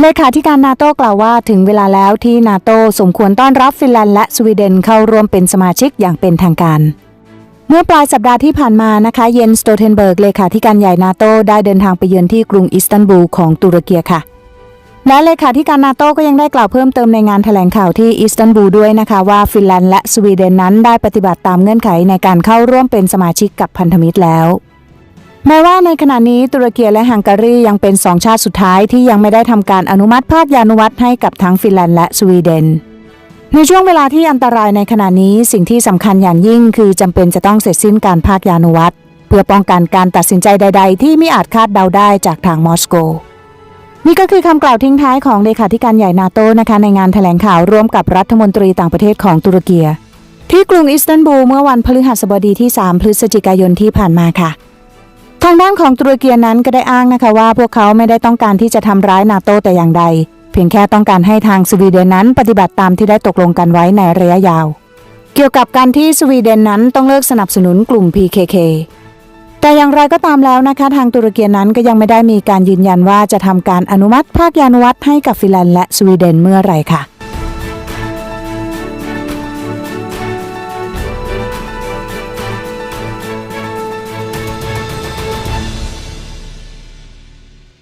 เลขาธิการนาโต้กล่าวว่าถึงเวลาแล้วที่นาโต้สมควรต้อนรับฟินแลนด์และสวีเดนเข้าร่วมเป็นสมาชิกอย่างเป็นทางการ เมื่อปลายสัปดาห์ที่ผ่านมานะคะ เยนสโตเทนเบิร์กเลขาธิการใหญ่นาโต้ได้เดินทางไปเยือนที่กรุงอิสตันบูลของตุรกีค่ะ และเลขาธิการนาโต้ก็ยังได้กล่าวเพิ่มเติมในงานแถลงข่าวที่อิสตันบูลด้วยนะคะว่าฟินแลนด์และสวีเดนนั้นได้ปฏิบัติตามเงื่อนไขในการเข้าร่วมเป็นสมาชิกกับพันธมิตรแล้ว แม้ว่าในขณะนี้ตุรกีและฮังการียังเป็นสองชาติสุดท้ายที่ยังไม่ได้ทำการอนุมัติภาคยานุวัตให้กับทั้งฟินแลนด์และสวีเดนในช่วงเวลาที่อันตรายในขณะนี้สิ่งที่สำคัญอย่างยิ่งคือจำเป็นจะต้องเสร็จสิ้นการภาคยานุวัตเพื่อป้องกันการตัดสินใจใด ๆ ที่ไม่อาจคาดเดาได้จากทางมอสโก นี่ก็คือคำกล่าวทิ้งท้ายของเลขาธิการใหญ่นาโตนะคะในงานแถลงข่าวร่วมกับรัฐมนตรีต่างประเทศของตุรกีที่กรุงอิสตันบูลเมื่อวันพฤหัสบดีที่ 3 พฤศจิกายนที่ผ่านมาค่ะ ทางด้านของตุรกีนั้นก็ได้อ้างนะคะว่าพวกเขาไม่ได้ต้องการที่จะทำร้ายนาโตแต่อย่างใด เพียงแค่ต้องการให้ทางสวีเดนนั้นปฏิบัติตามที่ได้ตกลงกันไว้ในระยะยาว เกี่ยวกับการที่สวีเดนนั้นต้องเลิกสนับสนุนกลุ่ม PKK แต่อย่างไรก็ตามแล้วนะคะ ทางตุรกีนั้นก็ยังไม่ได้มีการยืนยันว่าจะทำการอนุมัติภาคยานุวัตให้กับฟินแลนด์และสวีเดนเมื่อไรค่ะ